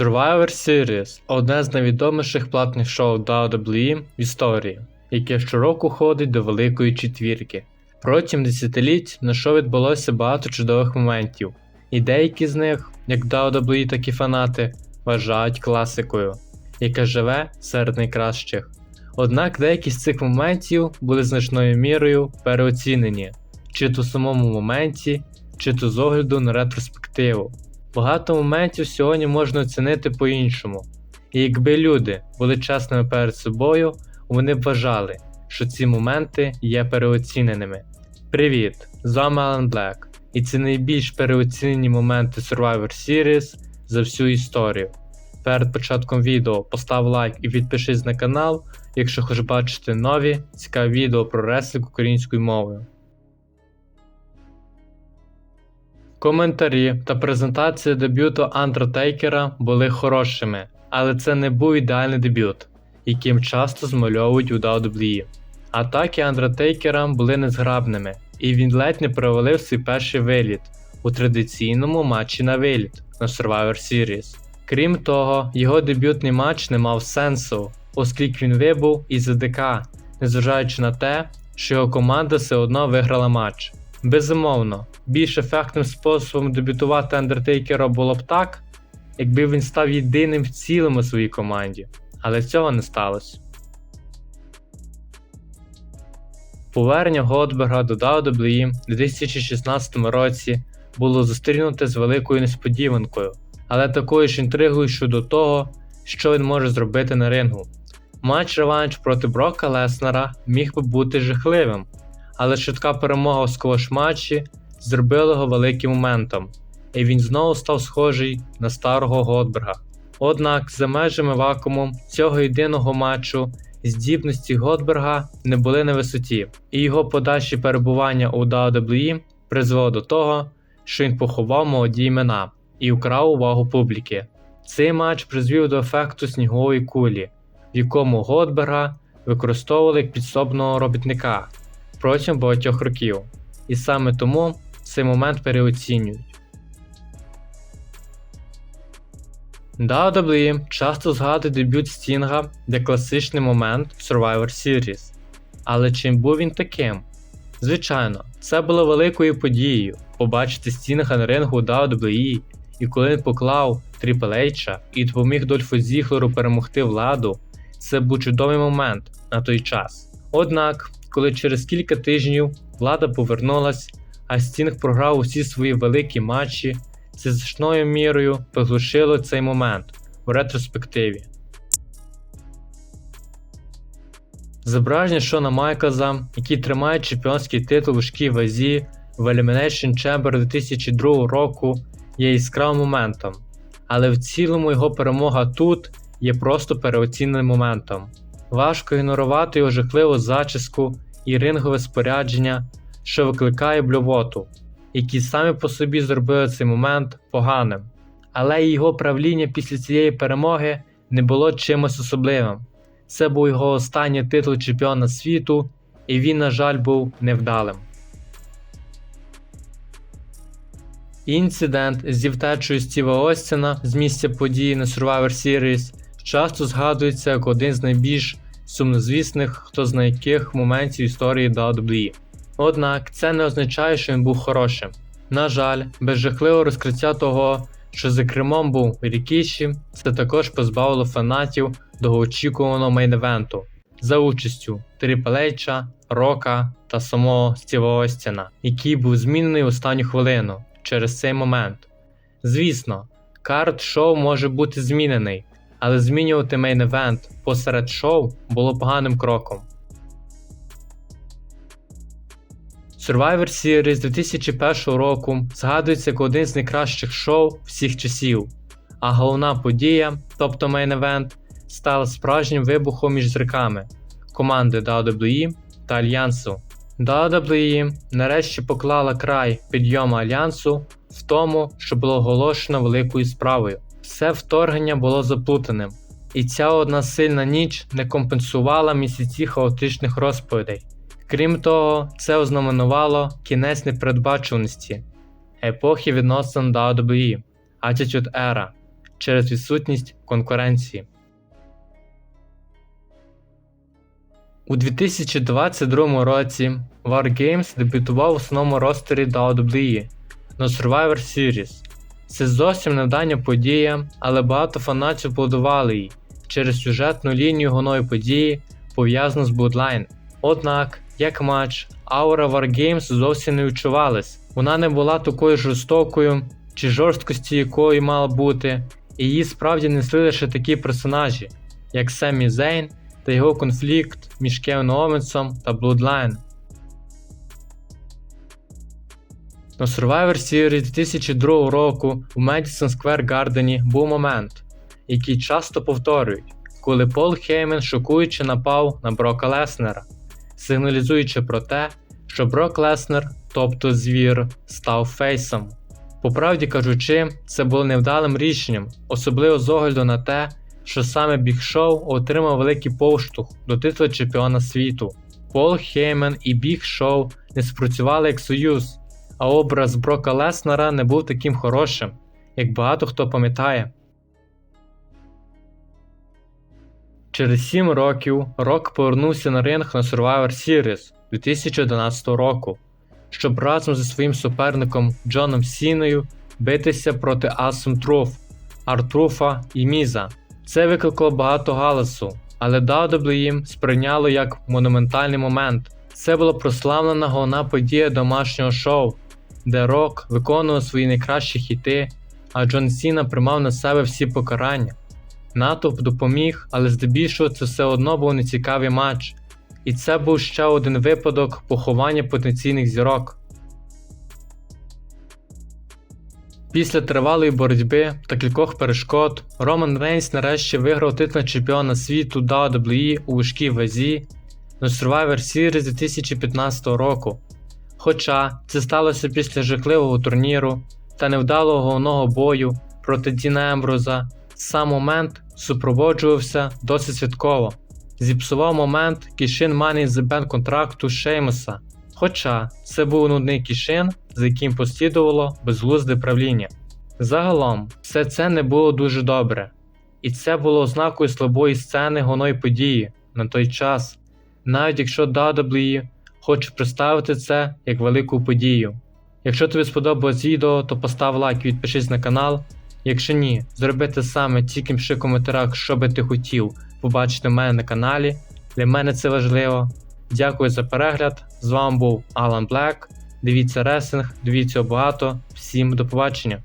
Survivor Series одне з найвідоміших платних шоу WWE в історії, яке щороку ходить до Великої Четвірки. Протягом десятиліть на шоу відбулося багато чудових моментів, і деякі з них, як WWE, так і фанати, вважають класикою, яка живе серед найкращих. Однак деякі з цих моментів були значною мірою переоцінені, чи то в самому моменті, чи то з огляду на ретроспективу. Багато моментів сьогодні можна оцінити по-іншому. І якби люди були чесними перед собою, вони б вважали, що ці моменти є переоціненими. Привіт! З вами Alan Black, і це найбільш переоцінені моменти Survivor Series за всю історію. Перед початком відео постав лайк і підпишись на канал, якщо хочеш бачити нові цікаві відео про реслінг українською мовою. Коментарі та презентація дебюту Андертейкера були хорошими, але це не був ідеальний дебют, яким часто змальовують у WWE. Атаки Андертейкера були незграбними, і він ледь не провалив свій перший виліт у традиційному матчі на виліт на Survivor Series. Крім того, його дебютний матч не мав сенсу, оскільки він вибув із АДК, незважаючи на те, що його команда все одно виграла матч. Безумовно, більш ефектним способом дебютувати Андертейкера було б так, якби він став єдиним в цілому своїй команді, але цього не сталося. Повернення Готберга до WWE в 2016 році було зустрінуте з великою несподіванкою, але такою ж інтригою щодо того, що він може зробити на рингу. Матч реванш проти Брока Леснера міг би бути жахливим, але швидка перемога в сквош матчі зробила його великим моментом, і він знову став схожий на старого Готберга. Однак, за межами вакууму цього єдиного матчу здібності Готберга не були на висоті, і його подальші перебування у WWE призвело до того, що він поховав молоді імена і украв увагу публіки. Цей матч призвів до ефекту снігової кулі, в якому Готберга використовували як підсобного робітника протягом багатьох років, і саме тому цей момент переоцінюють. WWE часто згадує дебют Стінга як класичний момент в Survivor Series. Але чим був він таким? Звичайно, це було великою подією побачити Стінга на рингу WWE, і коли він поклав Triple H і допоміг Дольфу Зіглеру перемогти владу, це був чудовий момент на той час. Однак, коли через кілька тижнів влада повернулась, а Стінг програв усі свої великі матчі, це значною мірою приглушило цей момент у ретроспективі. Зображення Шона Майклза, який тримає чемпіонський титул у важкій вазі в Elimination Chamber 2002 року, є яскравим моментом, але в цілому його перемога тут є просто переоціненим моментом. Важко ігнорувати його жахливу зачіску і рингове спорядження, що викликає блювоту, які самі по собі зробили цей момент поганим. Але його правління після цієї перемоги не було чимось особливим. Це був його останній титул чемпіона світу, і він, на жаль, був невдалим. Інцидент зі втечею Стіва Остіна з місця події на Survivor Series часто згадується як один з найбільш сумнозвісних, хто знає яких моментів історії WWE. Однак це не означає, що він був хорошим. На жаль, без жахливого розкриття того, що за кермом був Рікіші, це також позбавило фанатів довгоочікуваного мейн-евенту за участю Тріплейча, Рока та самого Стіва Остіна, який був змінений в останню хвилину через цей момент. Звісно, карт шоу може бути змінений, але змінювати мейн-евент посеред шоу було поганим кроком. Survivor Series 2001 року згадується як один з найкращих шоу всіх часів, а головна подія, тобто мейн-евент, стала справжнім вибухом між зірками команди WWE та Альянсу. WWE нарешті поклала край підйому Альянсу в тому, що було оголошено великою справою. Все вторгнення було заплутаним, і ця одна сильна ніч не компенсувала місяці хаотичних розповідей. Крім того, це ознаменувало кінець непередбачуваності епохи відносин до WWE Attitude Era, через відсутність конкуренції. У 2022 році Wargames дебютував в основному ростері WWE на Survivor Series. Це зовсім недавня подія, але багато фанатів плодували її через сюжетну лінію гоної події, пов'язану з Bloodline. Однак, як матч, аура Wargames зовсім не відчувалась. Вона не була такою жорстокою чи жорсткості якої мала бути, і її справді несли лише такі персонажі, як Семі Зейн та його конфлікт між Кевін Оуенсом та Bloodline. На Survivor Series 2002 року у Madison Square Garden був момент, який часто повторюють, коли Пол Хеймен шокуючи напав на Брока Леснера, сигналізуючи про те, що Брок Леснер, тобто звір, став фейсом. По правді кажучи, це було невдалим рішенням, особливо з огляду на те, що саме Біг Шоу отримав великий поштовх до титулу чемпіона світу. Пол Хеймен і Біг Шоу не спрацювали як союз, а образ Брока Леснера не був таким хорошим, як багато хто пам'ятає. Через 7 років Рок повернувся на ринг на Survivor Series 2011 року, щоб разом зі своїм суперником Джоном Сіною битися проти Асум Труф, Артруфа і Міза. Це викликало багато галасу, але WWE сприйняло як монументальний момент. Це була прославлена головна подія домашнього шоу, де Рок виконував свої найкращі хіти, а Джон Сіна приймав на себе всі покарання. Натовп допоміг, але здебільшого це все одно був нецікавий матч. І це був ще один випадок поховання потенційних зірок. Після тривалої боротьби та кількох перешкод Роман Рейнс нарешті виграв титул чемпіона світу WWE у важкій вазі на Survivor Series 2015 року. Хоча це сталося після жахливого турніру та невдалого головного бою проти Діна Емброза, сам момент супроводжувався досить святково. Зіпсував момент кішин in the Bank контракту Шеймуса. Хоча це був нудний кішин, за яким послідувало безглузде правління. Загалом, все це не було дуже добре, і це було ознакою слабої сцени гоної події на той час, навіть якщо WWE хоче представити це як велику подію. Якщо тобі сподобалось відео, то постав лайк і підпишись на канал. Якщо ні, зроби те саме, тільки пиши в коментарях, що би ти хотів побачити мене на каналі. Для мене це важливо. Дякую за перегляд. З вами був Алан Блек. Дивіться ресинг, дивіться багато. Всім до побачення.